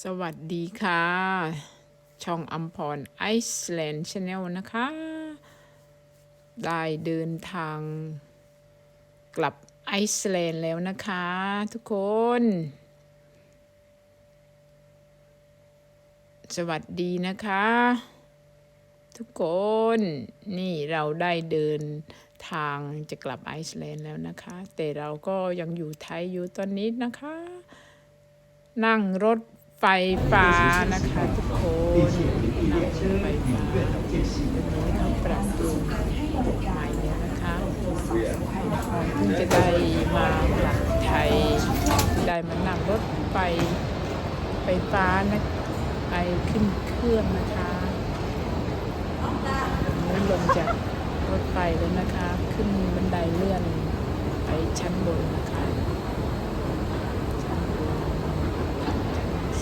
สวัสดีค่ะ ช่องอัมพรไอซ์แลนด์ชาแนลนะคะ ได้เดินทาง กลับไอซ์แลนด์แล้วนะคะ ทุกคน สวัสดีนะคะ ทุกคนนี่เราได้เดินทางจะกลับไอซ์แลนด์แล้วนะคะ แต่เราก็ยังอยู่ไทยอยู่ตอนนี้นะคะ นั่งรถ ไฟฟ้านะคะทุกคนนั่งรถไฟฟ้าเขาปรับปรุงใหม่นะคะเพิ่งจะได้มากลับไทยได้มานั่งรถไฟไฟฟ้านะไปขึ้นเครื่องนะคะนี่ลงจากรถไฟแล้วนะคะ ขึ้นบันไดเลื่อนไปชั้นบนนะคะ สูง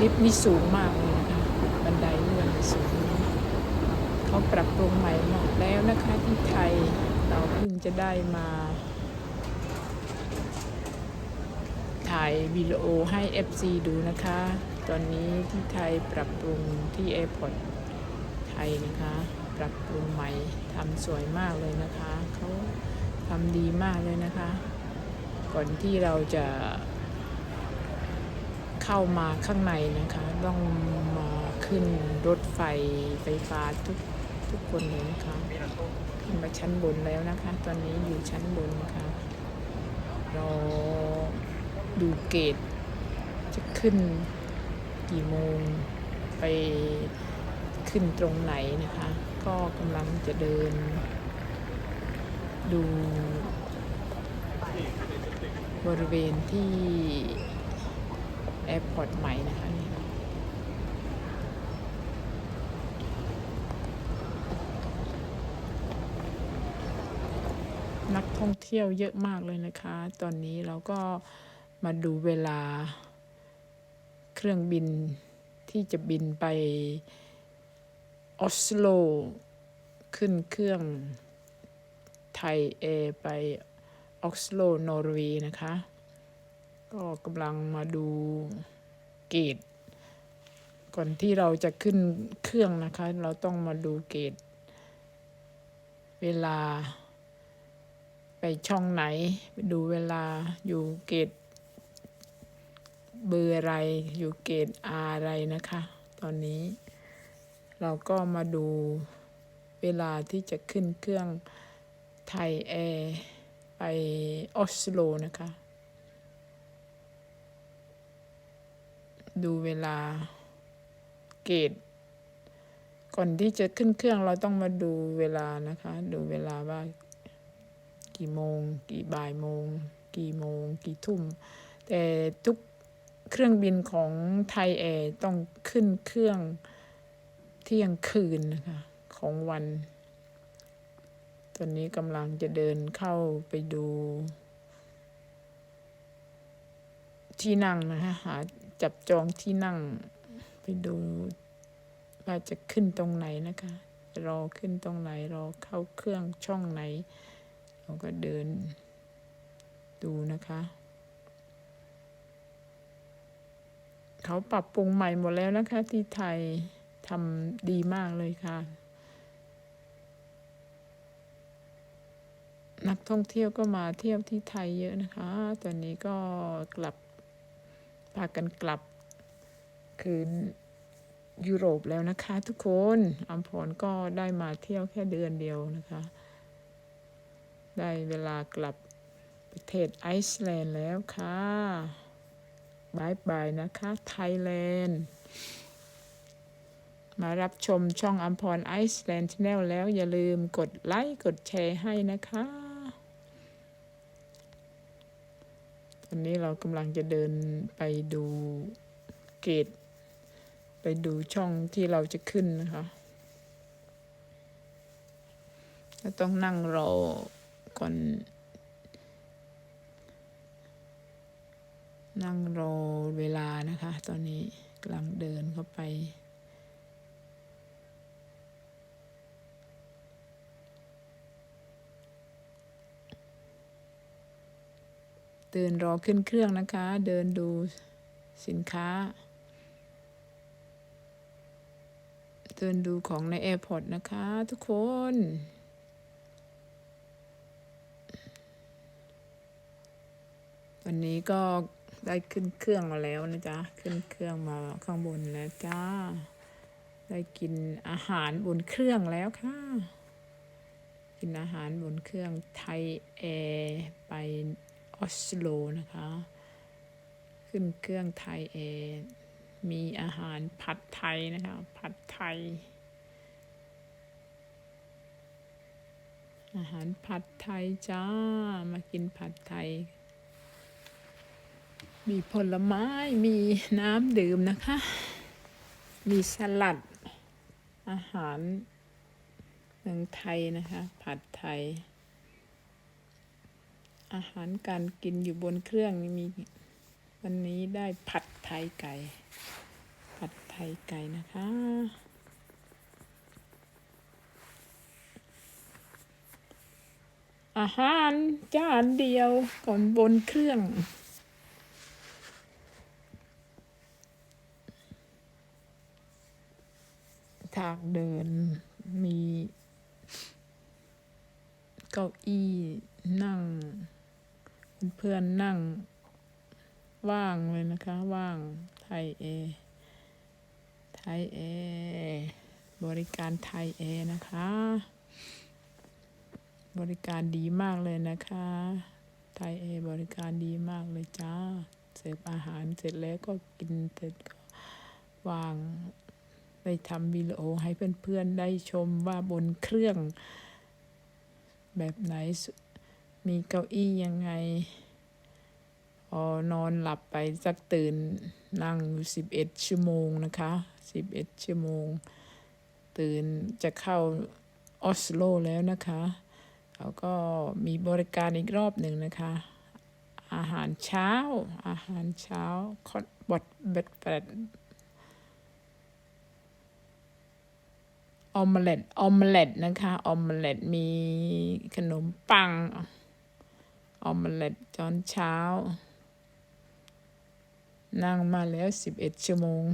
ลิฟต์นี่สูงมากเลยนะคะบันไดเลื่อนสูงเขาปรับปรุงใหม่หมดแล้วนะคะที่ไทยเราเพิ่งจะได้มา ถ่ายวิดีโอให้ FC ดูนะคะ ตอนนี้ที่ไทยปรับปรุงที่แอร์พอร์ตไทยนะคะ ปรับปรุงใหม่ทำสวยมากเลยนะคะเขาทำดีมากเลยนะคะ ก่อนที่เราจะ เข้ามาข้างในนะคะ ต้องมาขึ้นรถไฟไฟฟ้าทุกทุกคนเลยนะคะ ขึ้นมาชั้นบนแล้วนะคะ ตอนนี้อยู่ชั้นบนนะคะรอดูเกตจะขึ้นกี่โมงไปขึ้นตรงไหนนะคะ ก็กำลังจะเดิน ดูบริเวณที่ แอร์พอร์ตใหม่นะคะนี่นักท่องเที่ยวเยอะมากเลยนะคะ ตอนนี้เราก็มาดูเวลาเครื่องบินที่จะบินไปออสโล ขึ้นเครื่องไทยแอร์ไปออสโลนอร์เวย์นะคะ ก็กำลังมาดูเกตก่อนที่เราจะขึ้นเครื่องนะคะ เราต้องมาดูเกตเวลา ไปช่องไหน ไปดูเวลาอยู่เกตเบอร์อะไรอยู่เกตอะไรนะคะ ตอนนี้ เราก็มาดูเวลาที่จะขึ้นเครื่องไทยแอร์ไปออสโลนะคะ ดูเวลาเกตก่อนที่จะขึ้นเครื่องเราต้องมาดูเวลานะคะ ดูเวลาว่า กี่โมง กี่บ่ายโมง กี่โมง กี่ทุ่ม แต่ทุกเครื่องบินของไทยแอร์ต้องขึ้นเครื่องเที่ยงคืนนะคะ ของวัน ตอนนี้กำลังจะเดินเข้าไปดู ที่นั่งนะคะหา จับจองที่นั่ง ไปดูว่าจะขึ้นตรงไหนนะคะ รอขึ้นตรงไหน รอเข้าเครื่องช่องไหน เราก็เดินดูนะคะ เขาปรับปรุงใหม่หมดแล้วนะคะ ที่ไทยทำดีมากเลยค่ะนักท่องเที่ยวก็มาเที่ยวที่ไทยเยอะนะคะ ตอนนี้ก็กลับ พากันกลับคืนยุโรปแล้วนะคะ ทุกคนอัมพรก็ได้มาเที่ยวแค่เดือนเดียวนะคะ ได้เวลากลับประเทศไอซ์แลนด์แล้วค่ะบายบายนะคะ ไทยแลนด์มารับชมช่องอัมพรไอซ์แลนด์ชาแนลแล้วอย่าลืมกดไลค์ กดแชร์ให้นะคะ ตอนนี้เรากำลังจะเดินไปดูเกต ไปดูช่องที่เราจะขึ้นนะคะก็ต้องนั่งรอก่อน นั่งรอเวลานะคะ ตอนนี้กำลังเดินเข้าไป เดินรอขึ้นเครื่องนะคะ เดินดูสินค้า เดินดูของในแอร์พอร์ตนะคะทุกคนวันนี้ก็ได้ขึ้นเครื่องมาแล้วนะจ๊ะ ขึ้นเครื่องมาข้างบนแล้วจ้า ได้กินอาหารบนเครื่องแล้วค่ะ กินอาหารบนเครื่องไทยแอร์ไป ออสโลนะคะ ขึ้นเครื่องไทยแอร์มีอาหารผัดไทยนะคะ ผัดไทย อาหารผัดไทยจ้า มากินผัดไทย มีผลไม้ มีน้ำดื่มนะคะ มีสลัด อาหารเมืองไทยนะคะ ผัดไทย อาหารการกินอยู่บนเครื่องมี วันนี้ได้ผัดไทยไก่ ผัดไทยไก่นะคะ อาหารจานเดียวก่อนบนเครื่องทางเดินมีเก้าอี้นั่ง เพื่อนนั่ง ว่างเลยนะคะ ว่างไทยเอไทยเอบริการไทยเอนะคะ บริการดีมากเลยนะคะ ไทยเอบริการดีมากเลยจ้า เสิร์ฟอาหารเสร็จแล้วก็กินเสร็จก็วางได้ทำวิดีโอให้เพื่อนๆได้ชมว่าบนเครื่องแบบไหน มีเก้าอี้ยังไงพอนอนหลับไปสักตื่นนั่งอยู่สิบเอ็ดชั่วโมงนะคะสิบเอ็ดชั่วโมง ตื่นจะเข้าออสโลแล้วนะคะเขาก็มีบริการอีกรอบหนึ่งนะคะ อาหารเช้า อาหารเช้าคอตบดเบ็ดแปดออมเล็ตออมเล็ตนะคะ ออมเล็ตมีขนมปัง ออมเล็ตตอนเช้า นั่งมาแล้วสิบเอ็ดชั่วโมง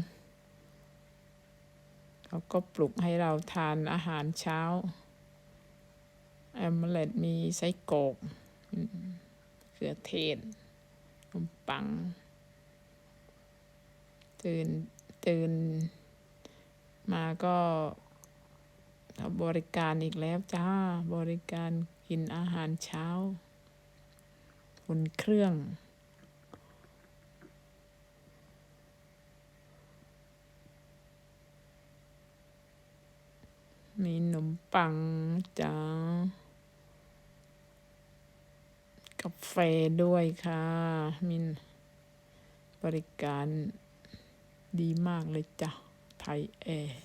เขาก็ปลุกให้เราทานอาหารเช้าแอมเล็ตมีไส้กรอกอืมเขือเทศขนมปัง ตื่น ตื่น มาก็เขาบริการอีกแล้วจ้า บริการกินอาหารเช้า บนเครื่อง มีขนมปังจ้ากาแฟด้วยค่ะมีบริการดีมากเลยจ้ะ ไทยแอร์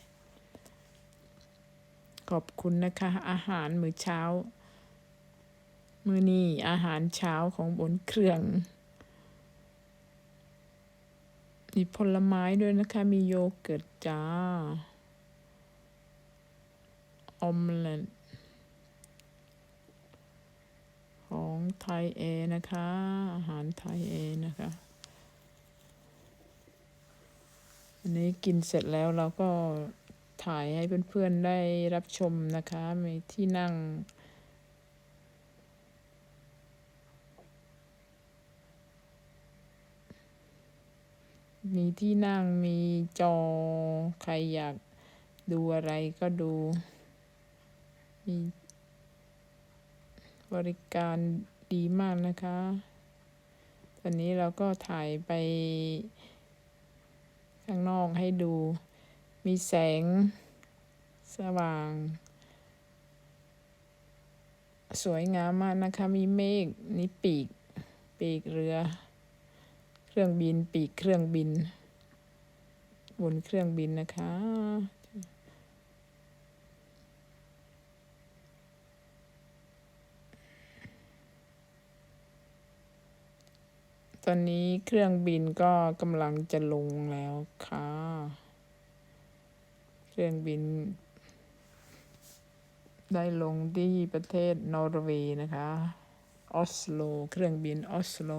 ขอบคุณนะคะ อาหารมื้อเช้า มื้อนี้อาหารเช้าของบนเครื่องมีผลไม้ด้วยนะคะ มีโยเกิร์ตจ้า ออมเล็ตของไทยเอนะคะ อาหารไทยเอนะคะ อันนี้กินเสร็จแล้วเราก็ถ่ายให้เพื่อนๆได้รับชมนะคะ มีที่นั่ง มีที่นั่งมีจอ ใครอยากดูอะไรก็ดู มีบริการดีมากนะคะ ตอนนี้เราก็ถ่ายไป ข้างนอกให้ดู มีแสงสว่าง สวยงามมากนะคะ มีเมฆนี่ปีก ปีกเรือ รื่องบินปีกเครื่องบิน บนเครื่องบินนะคะ ตอนนี้เครื่องบินก็กำลังจะลงแล้วค่ะ เครื่องบิน ได้ลงที่ประเทศนอร์เวย์นะคะ ออสโล เครื่องบินออสโล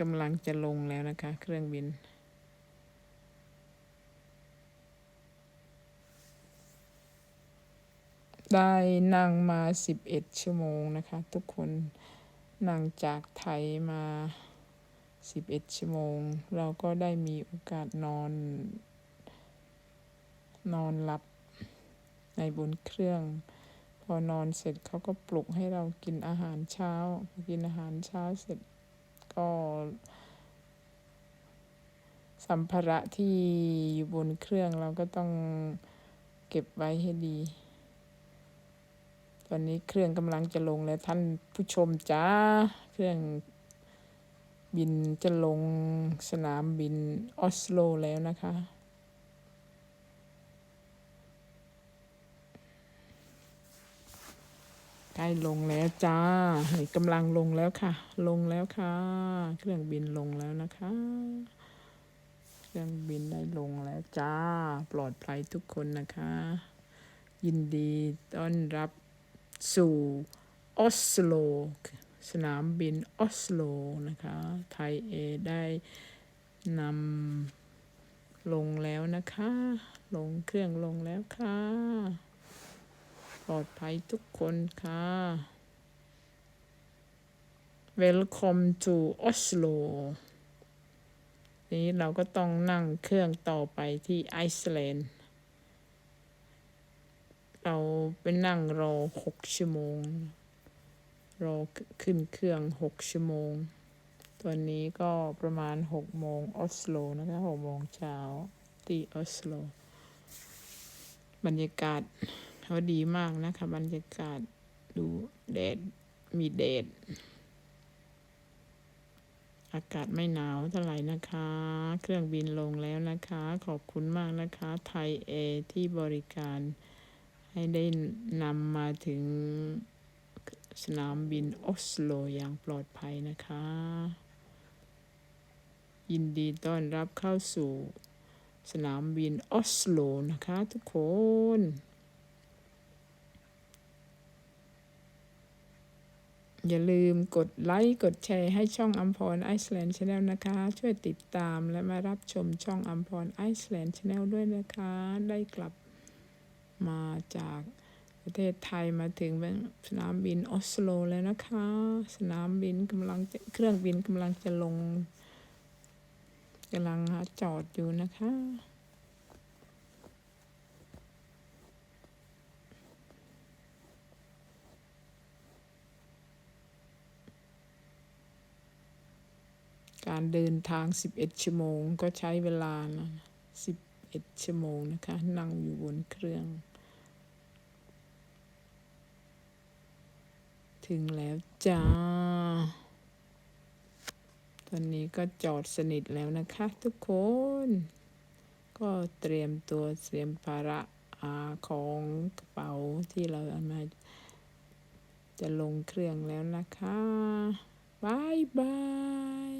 กำลังจะลงแล้วนะคะ เครื่องบิน ได้นั่งมา11ชั่วโมงนะคะ ทุกคนนั่งจากไทยมา11ชั่วโมง เราก็ได้มีโอกาสนอน นอนหลับในบนเครื่อง พอนอนเสร็จเขาก็ปลุกให้เรากินอาหารเช้า กินอาหารเช้าเสร็จ ก็สัมภาระที่อยู่บนเครื่องเราก็ต้องเก็บไว้ให้ดี ตอนนี้เครื่องกำลังจะลงแล้วท่านผู้ชมจ้า เครื่องบินจะลงสนามบินออสโลแล้วนะคะ ใกล้ลงแล้วจ้านี่กำลังลงแล้วค่ะ ลงแล้วค่ะ เครื่องบินลงแล้วนะคะ เครื่องบินได้ลงแล้วจ้า ปลอดภัยทุกคนนะคะ ยินดีต้อนรับสู่ออสโลสนามบินออสโลนะคะ ไทยเอได้นำลงแล้วนะคะ ลงเครื่องลงแล้วค่ะ ปลอดภัยทุกคนค่ะ Welcome to Oslo นี้เราก็ต้องนั่งเครื่องต่อไปที่ไอซ์แลนด์ เราไปนั่งรอหกชั่วโมง รอขึ้นเครื่องหกชั่วโมงตอนนี้ก็ประมาณหกโมงออสโลนะคะหกโมงเช้าที่ออสโล บรรยากาศ เขาดีมากนะคะบรรยากาศดูแดดมีแดด อากาศไม่หนาวเท่าไหร่นะคะ เครื่องบินลงแล้วนะคะ ขอบคุณมากนะคะ ไทยเอที่บริการ ให้ได้นำมาถึงสนามบินออสโลอย่างปลอดภัยนะคะ ยินดีต้อนรับเข้าสู่สนามบินออสโลนะคะทุกคน อย่าลืมกดไลค์ กดแชร์ให้ช่องอัมพรไอซ์แลนด์ชาแนลนะคะ ช่วยติดตามและมารับชมช่องอัมพรไอซ์แลนด์ชาแนลด้วยนะคะ ได้กลับมาจากประเทศไทยมาถึงสนามบินออสโลแล้วนะคะ สนามบินกำลังเครื่องบินกำลังจะลงกำลังจอดอยู่นะคะ การเดินทาง 11 ชั่วโมง ก็ใช้เวลานะ11 ชั่วโมงนะคะ นั่งอยู่บนเครื่อง ถึงแล้วจ้า ตอนนี้ก็จอดสนิทแล้วนะคะทุกคน ก็เตรียมตัวเตรียมภาระอาของกระเป๋าที่เราเอามาจะลงเครื่องแล้วนะคะบายบาย